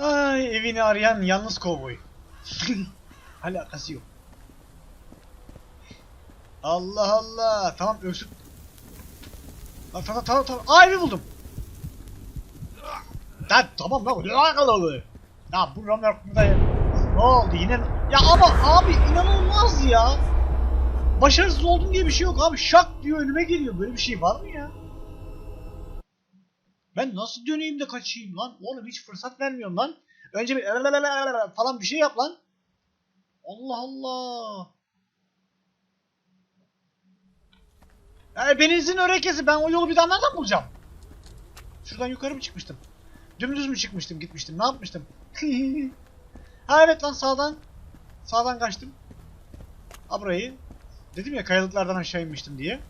Ay evini arayan yalnız kovboy. Alakası yok. Allah Allah. Tamam öksür. Lan tamam tamam tamam. Aa evi buldum. Lan tamam lan. Ne alakalı? Ya bu Ramer burada ne oldu yine? Ya ama abi inanılmaz ya. Başarısız oldum diye bir şey yok abi. Şak diyor önüme geliyor. Böyle bir şey var mı ya? Ben nasıl döneyim de kaçayım lan? Oğlum hiç fırsat vermiyorum lan. Önce bir falan bir şey yap lan. Allah Allah. Yani benizin örekesi ben o yolu bir daha nereden bulacağım? Şuradan yukarı mı çıkmıştım? Dümdüz mü çıkmıştım gitmiştim ne yapmıştım? ha evet lan sağdan. Sağdan kaçtım. Ha burayı. Dedim ya kayalıklardan aşağı inmiştim diye.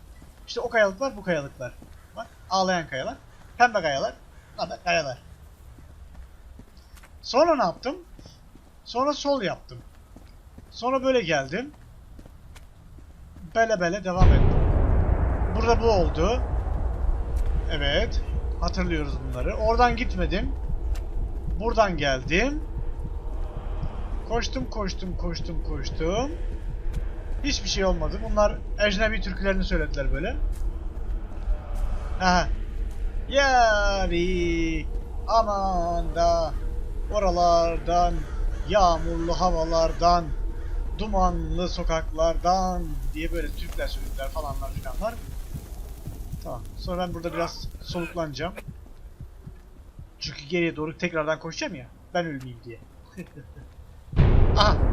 İşte o kayalıklar bu kayalıklar. Bak ağlayan kayalar. Pembe kayalar. Pembe kayalar. Sonra ne yaptım? Sonra sol yaptım. Sonra böyle geldim. Böyle böyle devam ettim. Burada bu oldu. Evet. Hatırlıyoruz bunları. Oradan gitmedim. Buradan geldim. Koştum koştum koştum koştum. Hiçbir şey olmadı. Bunlar ecnebi türkülerini söylediler böyle. Aha. Yari aman da oralardan yağmurlu havalardan dumanlı sokaklardan diye böyle Türkler söylediler falanlar filanlar. Tamam. Sonra ben burada biraz soluklanacağım. Çünkü geriye doğru tekrardan koşacağım ya. Ben ölmeyeyim diye. aha.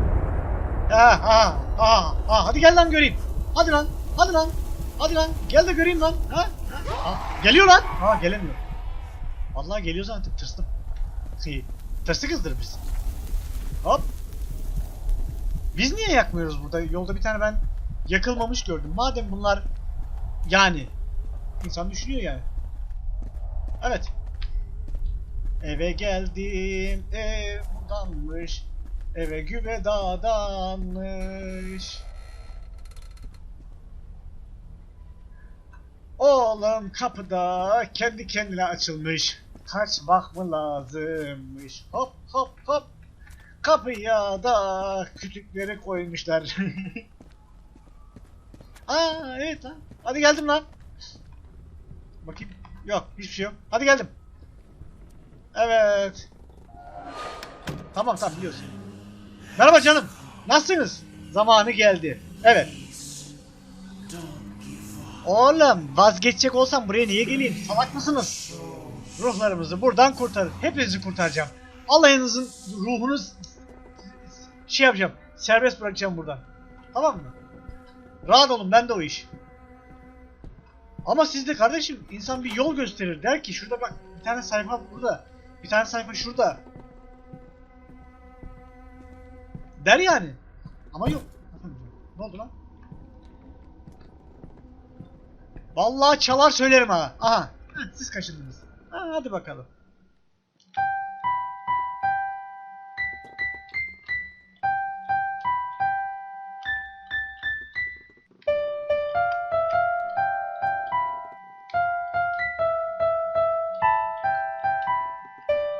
Aha, aha, aha, aha. Hadi gel lan göreyim. Hadi lan. Hadi lan. Hadi lan. Gel de göreyim lan. Ha? ha. Geliyor lan. Ha gelemiyor. Vallahi geliyor zaten tırstım. Şey, tırsı kızdır biz. Hop. Biz niye yakmıyoruz burada? Yolda bir tane ben yakılmamış gördüm. Madem bunlar yani insan düşünüyor yani. Evet. Eve geldim. Ev buradanmış. Eve güve dağdanmış. Oğlum kapıda kendi kendine açılmış. Kaçmak mı lazımmış? Hop hop hop. Kapıya da kütükleri koymuşlar. Aa evet lan. Hadi geldim lan. Bakayım. Yok hiçbir şey yok. Hadi geldim. Evet. Tamam tamam biliyorsun. Merhaba canım. Nasılsınız? Zamanı geldi. Evet. Oğlum vazgeçecek olsam buraya niye geleyim? Salak mısınız? Ruhlarımızı buradan kurtarın. Hepinizi kurtaracağım. Alayınızın ruhunu s- şey yapacağım. Serbest bırakacağım buradan. Tamam mı? Rahat olun ben de o iş. Ama siz de kardeşim insan bir yol gösterir. Der ki şurada bak bir tane sayfa burada. Bir tane sayfa şurada. Der yani. Ama yok. Ne oldu lan? Vallahi çalar söylerim ha. Aha. Heh, Siz kaşındınız. Ha, hadi bakalım.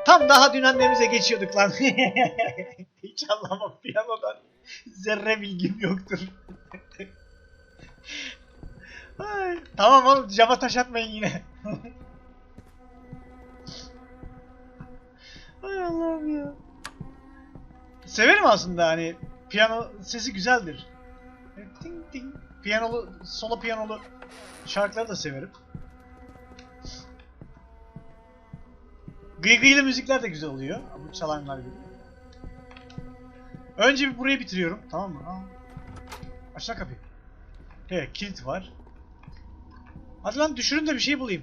Tam daha dün annemize geçiyorduk lan. Hiç anlamam piyanodan. Zerre bilgim yoktur. Tamam oğlum cama taş atmayın yine. Ay Allah'ım ya. Severim aslında hani piyano sesi güzeldir. Ting ting. Piyanolu, solo piyanolu şarkıları da severim. Gıygıylı müzikler de güzel oluyor. Bu çalanlar gibi. Önce bir burayı bitiriyorum. Tamam mı? Aa. Aşağı kapıyı. Evet kilit var. Hadi lan düşürün de bir şey bulayım.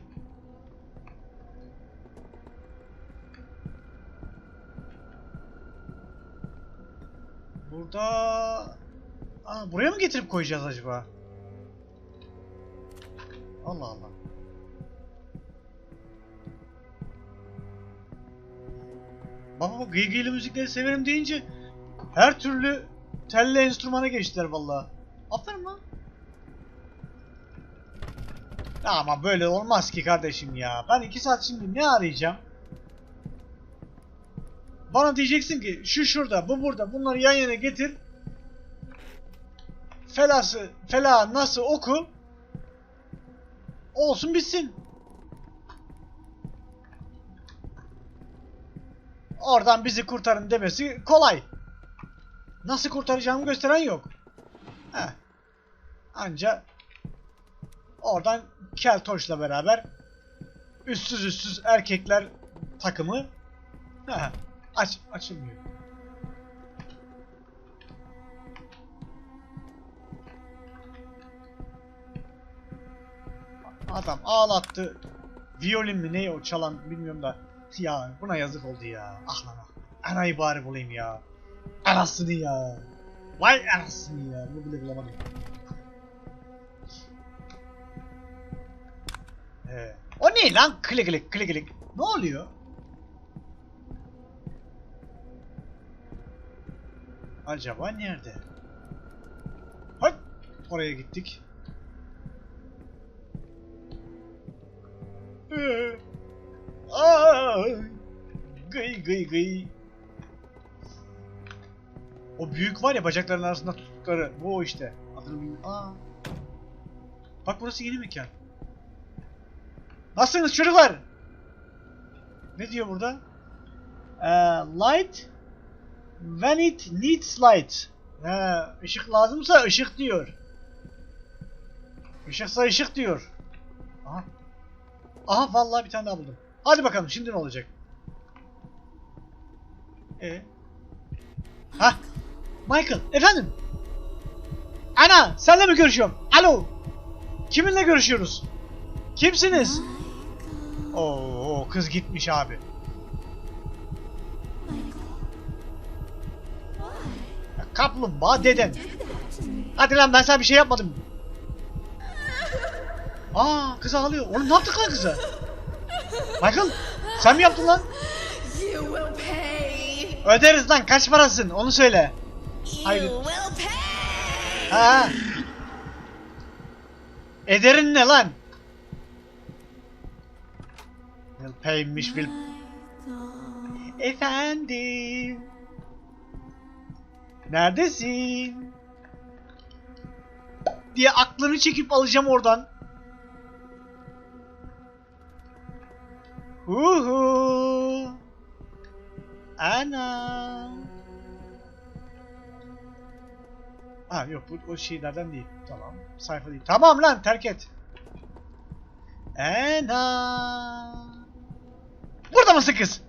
Burada... Aa, buraya mı getirip koyacağız acaba? Allah Allah. Baba bu gıygıylı müzikleri severim deyince her türlü telli enstrümana geçtiler vallahi. Aferin lan. Ama böyle olmaz ki kardeşim ya. Ben iki saat şimdi ne arayacağım? Bana diyeceksin ki şu şurada, bu burada. Bunları yan yana getir. Felası, fela nasıl oku. Olsun bitsin. Oradan bizi kurtarın demesi kolay. Nasıl kurtaracağımı gösteren yok. Heh. Anca oradan Keltoş'la beraber üstsüz üstsüz erkekler takımı aç açılmıyor. Adam ağlattı. Violin mi ne o çalan bilmiyorum da. Ya buna yazık oldu ya. Ah lan ah. Anayı bari bulayım ya. Anasını ya. Vay anasını ya. Bu bile bulamadım. O ne lan? Klik klik klik klik. Ne oluyor? Acaba nerede? Hay! Oraya gittik. Ee! Gıy gıy gıy. O büyük var ya bacakların arasında tuttukları. Bu o işte. Adını bilmiyorum. Aa. Bak burası yeni mekan. Nasılsınız çocuklar? Ne diyor burada? Ee, light when it needs light. He, ışık lazımsa ışık diyor. Işıksa ışık diyor. Aha. Aha vallahi bir tane daha buldum. Hadi bakalım şimdi ne olacak? E. Ha. Michael, efendim. Ana, senle mi görüşüyorum? Alo. Kiminle görüşüyoruz? Kimsiniz? Oo, kız gitmiş abi. Ya, Kaplumbağa deden. Hadi lan ben sana bir şey yapmadım. Aa, kız ağlıyor. Oğlum ne yaptık lan kıza? Michael, sen mi yaptın lan? Öderiz lan kaç parasın onu söyle. Hayır. Ha. Ederin ne lan? Will paymiş. Efendim. Neredesin? Diye aklını çekip alacağım oradan. Uhu. Ana. Ha yok bu o şeylerden değil. Tamam. Sayfa değil. Tamam lan terk et. Ana. Mısın kız?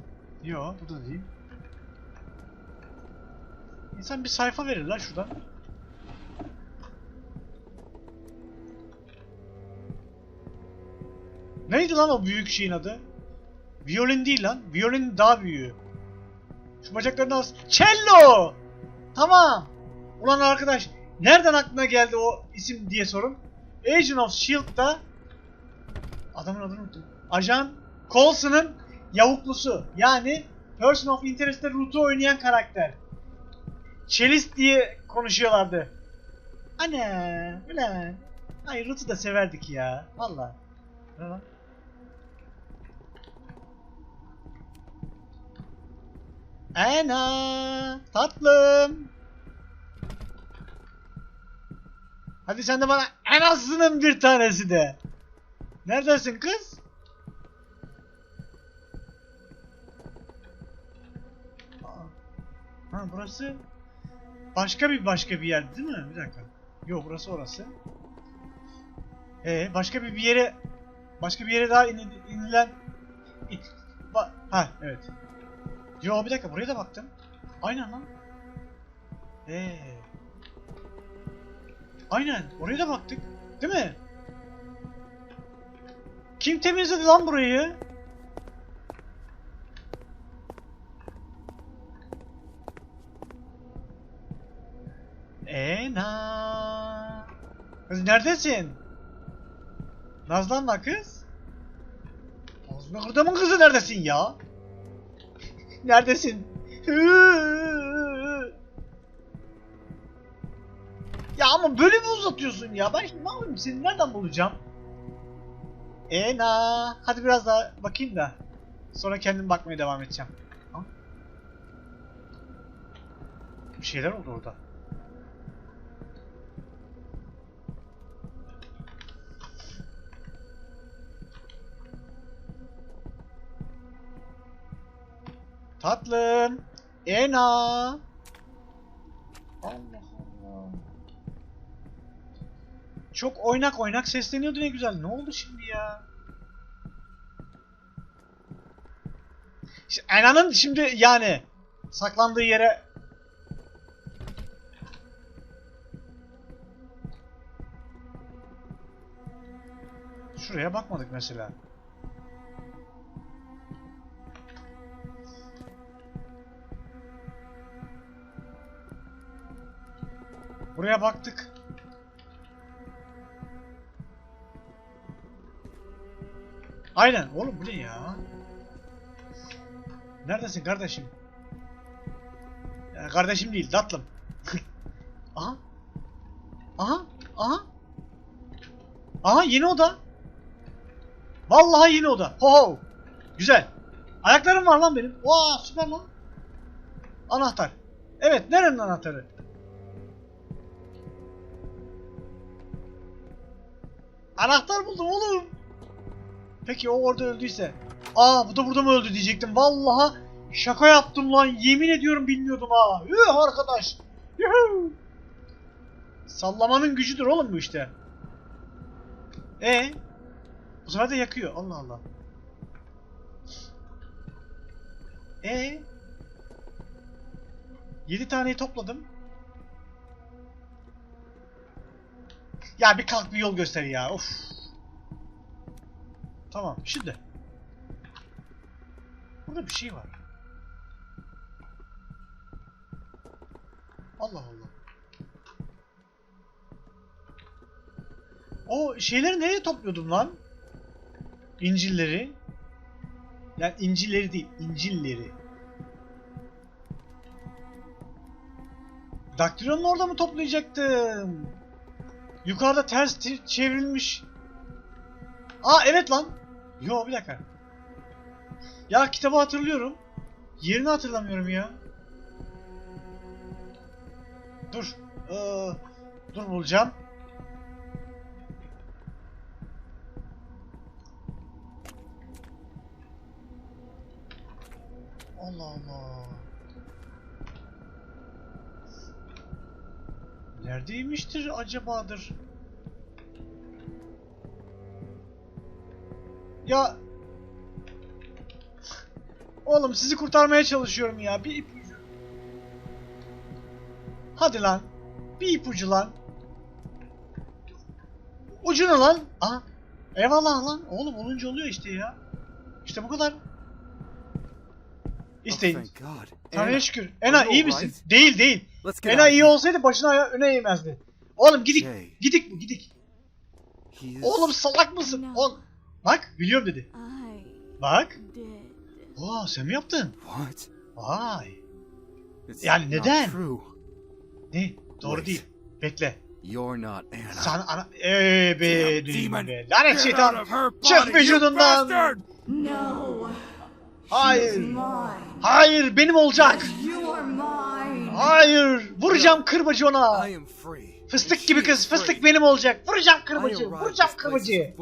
Yo burada değil. İnsan bir sayfa verir lan şuradan. Neydi lan o büyük şeyin adı? Violin değil lan. Violin daha büyüğü. Şu bacaklarını az... Cello! Tamam. Ulan arkadaş nereden aklına geldi o isim diye sorun. Agent of S.H.I.E.L.D'da adamın adını unuttum. Ajan Coulson'ın yavuklusu. Yani Person of Interest'te Root'u oynayan karakter. Cellist diye konuşuyorlardı. Ana, ulan. Ay Root'u da severdik ya. Valla. Ana, tatlım. Hadi sen de bana anasının bir tanesi de. Neredesin kız? Ha burası başka bir başka bir yer değil mi? Bir dakika. Yok burası orası. Ee başka bir bir yere başka bir yere daha in, inilen it, ha evet. Yo bir dakika buraya da baktım. Aynen lan. Ee. Aynen oraya da baktık. Değil mi? Kim temizledi lan burayı? Ena. Kız neredesin? Nazlanma kız. Nazlı Kırdam'ın kızı neredesin ya? neredesin? Ya ama böyle mi uzatıyorsun ya? Ben şimdi ne yapayım? Seni nereden bulacağım? Ena. Hadi biraz daha bakayım da. Sonra kendim bakmaya devam edeceğim. Bir şeyler oldu orada. Tatlım. Ena. Allah Allah. Çok oynak oynak sesleniyordu ne güzel. Ne oldu şimdi ya? Ena'nın şimdi yani saklandığı yere Şuraya bakmadık mesela. Buraya baktık. Aynen oğlum bu ne ya? Neredesin kardeşim? Ya kardeşim değil tatlım. aha. Aha. Aha. Aha yeni oda. Vallahi yeni oda. Ho ho. Güzel. Ayaklarım var lan benim. Vaa süper lan. Anahtar. Evet nerenin anahtarı? Anahtar buldum oğlum. Peki o orada öldüyse. Aa bu da burada mı öldü diyecektim. Vallahi şaka yaptım lan. Yemin ediyorum bilmiyordum ha. Yuh arkadaş. Yuhu. Sallamanın gücüdür oğlum bu işte. E Bu sefer de yakıyor. Allah Allah. E 7 taneyi topladım. Ya bir kalk bir yol göster ya. Of. Tamam şimdi. Burada bir şey var. Allah Allah. O şeyleri nereye topluyordum lan? İncilleri. Yani incilleri değil, incilleri. Daktilonun orada mı toplayacaktım? Yukarıda ters çevrilmiş. Aa evet lan. Yo bir dakika. Ya kitabı hatırlıyorum. Yerini hatırlamıyorum ya. Dur. Ee, dur bulacağım. Allah Allah. Neredeymiştir acabadır? Ya Oğlum sizi kurtarmaya çalışıyorum ya. Bir ipucu. Hadi lan. Bir ipucu lan. Ucunu lan. Aha. Eyvallah lan. Oğlum olunca oluyor işte ya. İşte bu kadar. İsteyin. Oh, thank God. Tanrı'ya şükür. Ena iyi misin? Değil değil. Ena iyi olsaydı başına aya- öne eğmezdi. Oğlum gidik. Jay. Gidik bu gidik. Oğlum salak mısın? Oğlum. Bak biliyorum dedi. Bak. Oo sen mi yaptın? What? Vay. Yani neden? Ne? Doğru değil. Bekle. You're not Anna. Sen ana... Eee be be. Lanet şeytan. Çık vücudundan. No. Hayır. Hayır benim olacak. Hayır. Vuracağım kırbacı ona. I am free. Fıstık gibi kız. Fıstık benim olacak. Vuracağım kırbacı. Vuracağım kırbacı.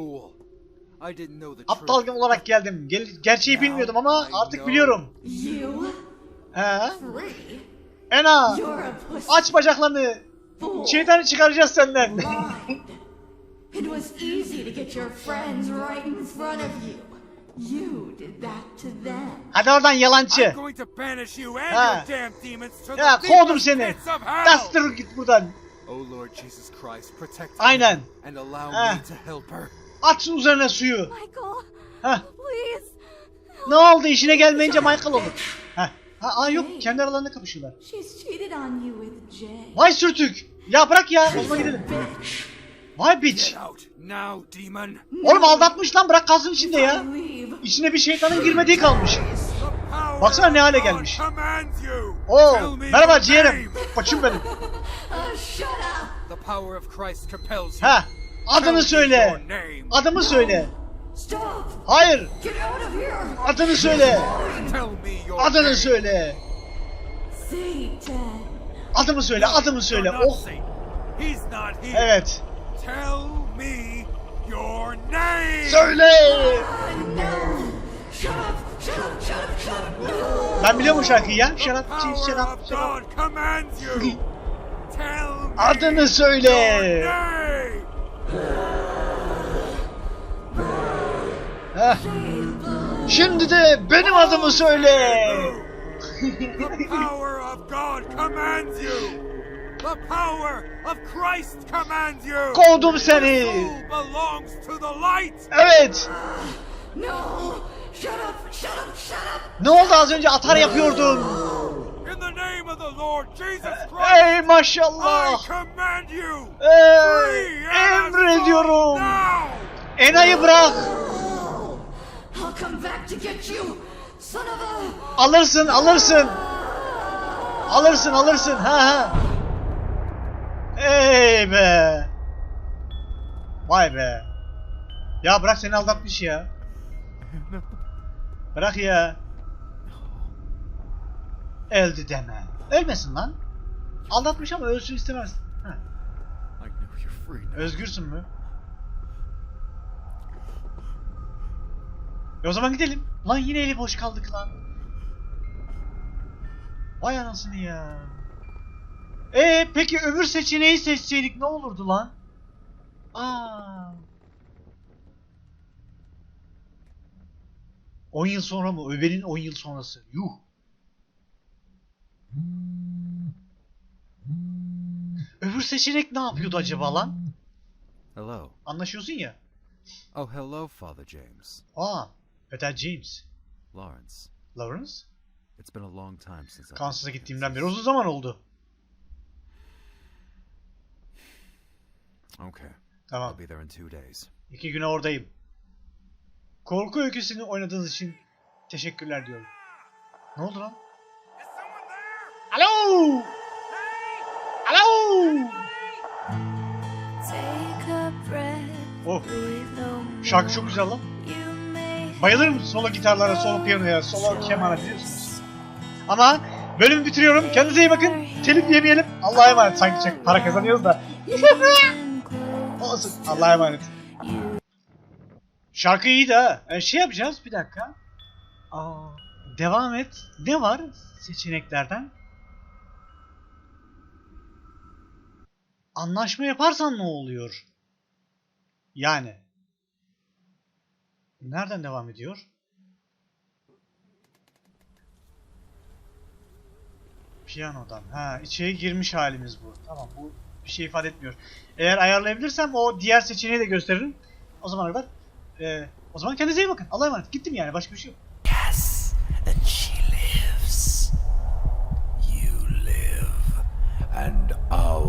Aptal truth. olarak geldim. Gel gerçeği bilmiyordum ama artık biliyorum. He? Ena. Aç bacaklarını. Şeytanı çıkaracağız senden. It was easy to get your friends right in front of you. You did that to them. Hadi oradan yalancı. Ha. Ya kovdum seni. Bastır git buradan. Oh Aynen. Ha. At üzerine suyu. Please. Ne oldu işine gelmeyince Michael olur. Heh. Ha, aa yok kendi aralarında kapışıyorlar. Vay sürtük. Ya bırak ya olma gidelim. Vay demon. Oğlum aldatmış lan bırak kalsın içinde ya. İçine bir şeytanın girmediği kalmış. Baksana ne hale gelmiş. Oo merhaba ciğerim. Koçum benim. You. Ha adını söyle. Adımı söyle. Hayır adını söyle. Adını söyle. Adımı söyle, adımı söyle. Oh. Evet. Tell me your name. Söyle. Ben biliyorum bu şarkıyı ya. Commands you. Tell me Adını söyle. Heh. Şimdi de benim adımı söyle. The power of Christ commands you. Kovdum seni. Belongs to the light. Evet. No! Shut up! Shut up! Shut up! Ne oldu az önce atar yapıyordun. In the name of the Lord Jesus Christ, Ey I maşallah. command you. Ey, emrediyorum. now. Enayı bırak. I'll come back to get you! Son of a... Alırsın, alırsın. Alırsın, alırsın. Ha ha. Ey be. Vay be. Ya bırak seni aldatmış ya. Bırak ya. Öldü deme. Ölmesin lan. Aldatmış ama ölsün istemez. Özgürsün mü? E o zaman gidelim. Lan yine eli boş kaldık lan. Vay anasını ya. Ee peki öbür seçeneği seçseydik ne olurdu lan? Aa. 10 yıl sonra mı? Ömer'in 10 yıl sonrası. Yuh. Öbür seçenek ne yapıyordu acaba lan? Hello. Anlaşıyorsun ya. Oh, hello, Father James. Aa, Peter James. Lawrence. Lawrence? It's been a long time since Kansas'a gittiğimden beri uzun zaman oldu. Okay. Tamam. I'll be there in two days. İki güne oradayım. Korku öyküsünü oynadığınız için teşekkürler diyorum. Ne oldu lan? Alo! Alo! Oh, şarkı çok güzel lan. Bayılırım solo gitarlara, solo piyanoya, solo kemana biliyorsunuz. Ama bölümü bitiriyorum. Kendinize iyi bakın. Telif yemeyelim. Allah'a emanet. Sanki çok para kazanıyoruz da. Olsun. Allah'a emanet. Şarkı iyi de ha. E, şey yapacağız bir dakika. Aa, devam et. Ne var seçeneklerden? Anlaşma yaparsan ne oluyor? Yani. Nereden devam ediyor? Piyanodan. Ha, içeri girmiş halimiz bu. Tamam bu bir şey ifade etmiyor. Eğer ayarlayabilirsem o diğer seçeneği de gösteririm. O zamana kadar e, o zaman kendinize iyi bakın. Allah'a emanet. Gittim yani. Başka bir şey yok. Yes, and she lives. You live, and our